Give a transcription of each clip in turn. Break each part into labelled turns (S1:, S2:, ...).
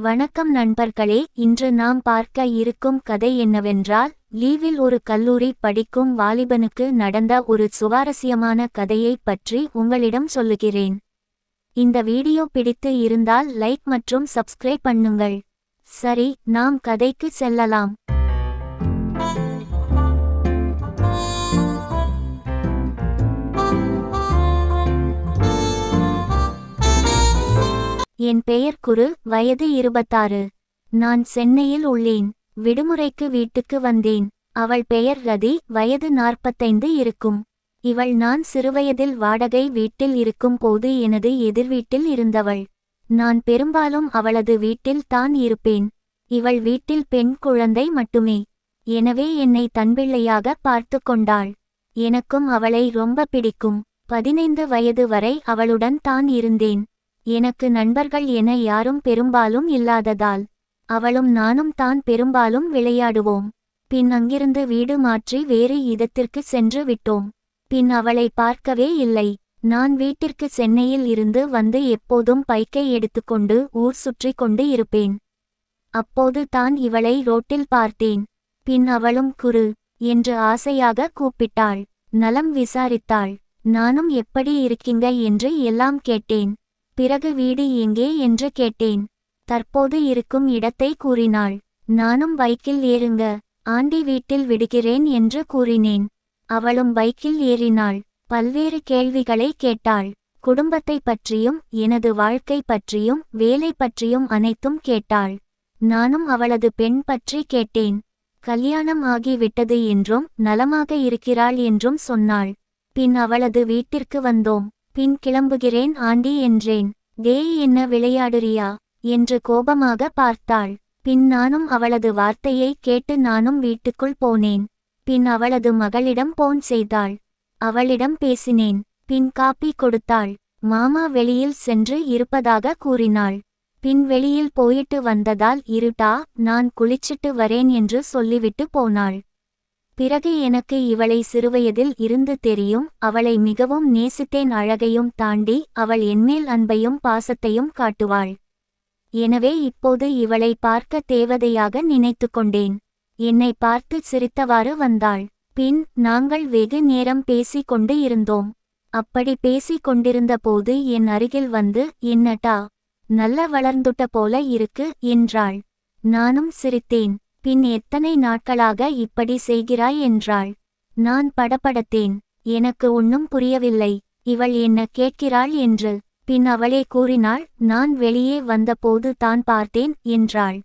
S1: வணக்கம் நண்பர்களே இன்று நாம் பார்க்க இருக்கும் கதை என்னவென்றால் லீவில் ஒரு கல்லூரி படிக்கும் வாலிபனுக்கு நடந்த ஒரு சுவாரஸ்யமான கதையைப் பற்றி உங்களிடம் சொல்லுகிறேன். இந்த வீடியோ பிடித்து இருந்தால் லைக் மற்றும் சப்ஸ்கிரைப் பண்ணுங்கள். சரி நாம் கதைக்கு செல்லலாம். என் பெயர் குரு வயது இருபத்தாறு. நான் சென்னையில் உள்ளேன் விடுமுறைக்கு வீட்டுக்கு வந்தேன். அவள் பெயர் ரதி வயது நாற்பத்தைந்து இருக்கும். இவள் நான் சிறுவயதில் வாடகை வீட்டில் இருக்கும் போது எனது எதிர்வீட்டில் இருந்தவள். நான் பெரும்பாலும் அவளது வீட்டில் தான் இருப்பேன். இவள் வீட்டில் பெண் குழந்தை மட்டுமே. எனவே என்னை தன்பிள்ளையாக பார்த்து கொண்டாள். எனக்கும் அவளை ரொம்ப பிடிக்கும். பதினைந்து வயது வரை அவளுடன் தான் இருந்தேன். எனக்கு நண்பர்கள் என யாரும் பெரும்பாலும் இல்லாததால் அவளும் நானும் தான் பெரும்பாலும் விளையாடுவோம். பின் அங்கிருந்து வீடு மாற்றி வேறு இடத்திற்கு சென்று விட்டோம். பின் அவளை பார்க்கவே இல்லை. நான் வீட்டிற்கு சென்னையில் இருந்து வந்து எப்போதும் பைக்கை எடுத்துக்கொண்டு ஊர் சுற்றி கொண்டு இருப்பேன். அப்போது தான் இவளை ரோட்டில் பார்த்தேன். பின் அவளும் குரு என்று ஆசையாக கூப்பிட்டாள். நலம் விசாரித்தாள். நானும் எப்படி இருக்கீங்க? என்று எல்லாம் கேட்டேன். பிறகு வீடு எங்கே என்று கேட்டேன். தற்போது இருக்கும் இடத்தை கூறினாள். நானும் பைக்கில் ஏறுங்க. ஆண்டி வீட்டில் விடுகிறேன் என்று கூறினேன். அவளும் பைக்கில் ஏறினாள். பல்வேறு கேள்விகளை கேட்டாள். குடும்பத்தை பற்றியும் எனது வாழ்க்கை பற்றியும் வேலை பற்றியும் அனைத்தும் கேட்டாள். நானும் அவளது பெண் பற்றி கேட்டேன். கல்யாணம் ஆகிவிட்டது என்றும் நலமாக இருக்கிறாள் என்றும் சொன்னாள். பின் அவளது வீட்டிற்கு வந்தோம். பின் கிளம்புகிறேன் ஆண்டி என்றேன். டேய் என்ன விளையாடுறியா? என்று கோபமாக பார்த்தாள். பின் நானும் அவளது வார்த்தையை கேட்டு நானும் வீட்டுக்குள் போனேன். பின் அவளது மகளிடம் போன் செய்தாள். அவளிடம் பேசினேன். பின் காப்பி கொடுத்தாள். மாமா வெளியில் சென்று இருப்பதாக கூறினாள். பின் வெளியில் போயிட்டு வந்ததால் இருட்டா நான் குளிச்சிட்டு வரேன் என்று சொல்லிவிட்டு போனாள். பிறகு எனக்கு இவளை சிறுவயதில் இருந்து தெரியும் அவளை மிகவும் நேசித்தேன் அழகையும் தாண்டி அவள் என்மேல் அன்பையும் பாசத்தையும் காட்டுவாள். எனவே இப்போது இவளை பார்க்க தேவதையாக நினைத்து கொண்டேன். என்னை பார்த்து சிரித்தவாறு வந்தாள். பின் நாங்கள் வெகு நேரம் பேசிக் கொண்டு இருந்தோம். அப்படி பேசிக் கொண்டிருந்த போது என் அருகில் வந்து என்னட்டா நல்ல வளர்ந்துட்ட போல இருக்கு என்றாள். நானும் சிரித்தேன். பின் எத்தனை நாட்களாக இப்படி செய்கிறாய் என்றாள். நான் படபடத்தேன் எனக்கு ஒன்னும் புரியவில்லை இவள் என்ன கேட்கிறாள் என்று. பின் அவளே கூறினாள் நான் வெளியே வந்தபோது தான் பார்த்தேன் என்றாள்.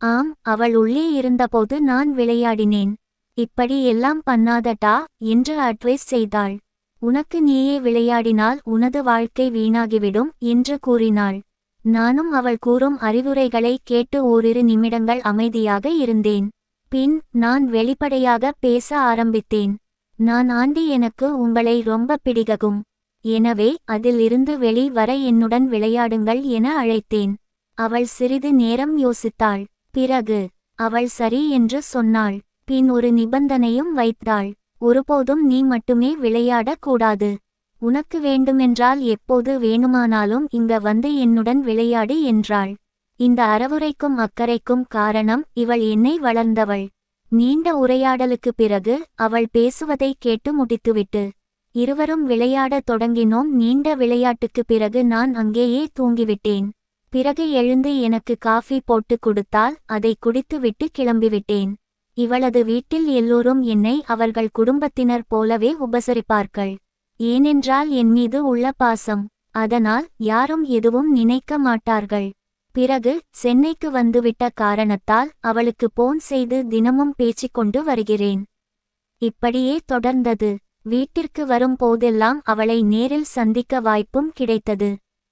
S1: ஆம் அவள் உள்ளே இருந்தபோது நான் விளையாடினேன். இப்படி எல்லாம் பண்ணாதடா என்று அட்வைஸ் செய்தாள். உனக்கு நீயே விளையாடினால் உனது வாழ்க்கை வீணாகிவிடும் என்று கூறினாள். நானும் அவள் கூறும் அறிவுரைகளை கேட்டு ஓரிரு நிமிடங்கள் அமைதியாக இருந்தேன். பின் நான் வெளிப்படையாக பேச ஆரம்பித்தேன். நான் ஆண்டி எனக்கு உங்களை ரொம்ப பிடிககும். எனவே அதிலிருந்து வெளி வர என்னுடன் விளையாடுங்கள் என அழைத்தேன். அவள் சிறிது நேரம் யோசித்தாள். பிறகு அவள் சரி என்று சொன்னாள். பின் ஒரு நிபந்தனையும் வைத்தாள். ஒருபோதும் நீ மட்டுமே விளையாடக் கூடாது. உனக்கு வேண்டுமென்றால் எப்போது வேணுமானாலும் இங்க வந்து என்னுடன் விளையாடு என்றாள். இந்த அறவுரைக்கும் அக்கறைக்கும் காரணம் இவள் என்னை வளர்ந்தவள். நீண்ட உரையாடலுக்கு பிறகு அவள் பேசுவதை கேட்டு முடித்துவிட்டு இருவரும் விளையாடத் தொடங்கினோம். நீண்ட விளையாட்டுக்கு பிறகு நான் அங்கேயே தூங்கிவிட்டேன். பிறகு எழுந்து எனக்கு காஃபி போட்டு கொடுத்தால் அதை குடித்துவிட்டு கிளம்பிவிட்டேன். இவளது வீட்டில் எல்லோரும் என்னை அவர்கள் குடும்பத்தினர் போலவே உபசரிப்பார்கள். ஏனென்றால் என் மீது உள்ள பாசம். அதனால் யாரும் எதுவும் நினைக்க மாட்டார்கள். பிறகு சென்னைக்கு வந்துவிட்ட காரணத்தால் அவளுக்கு போன் செய்து தினமும் பேச்சிக்கொண்டு வருகிறேன். இப்படியே தொடர்ந்தது. வீட்டிற்கு வரும் போதெல்லாம் அவளை நேரில் சந்திக்க வாய்ப்பும் கிடைத்தது.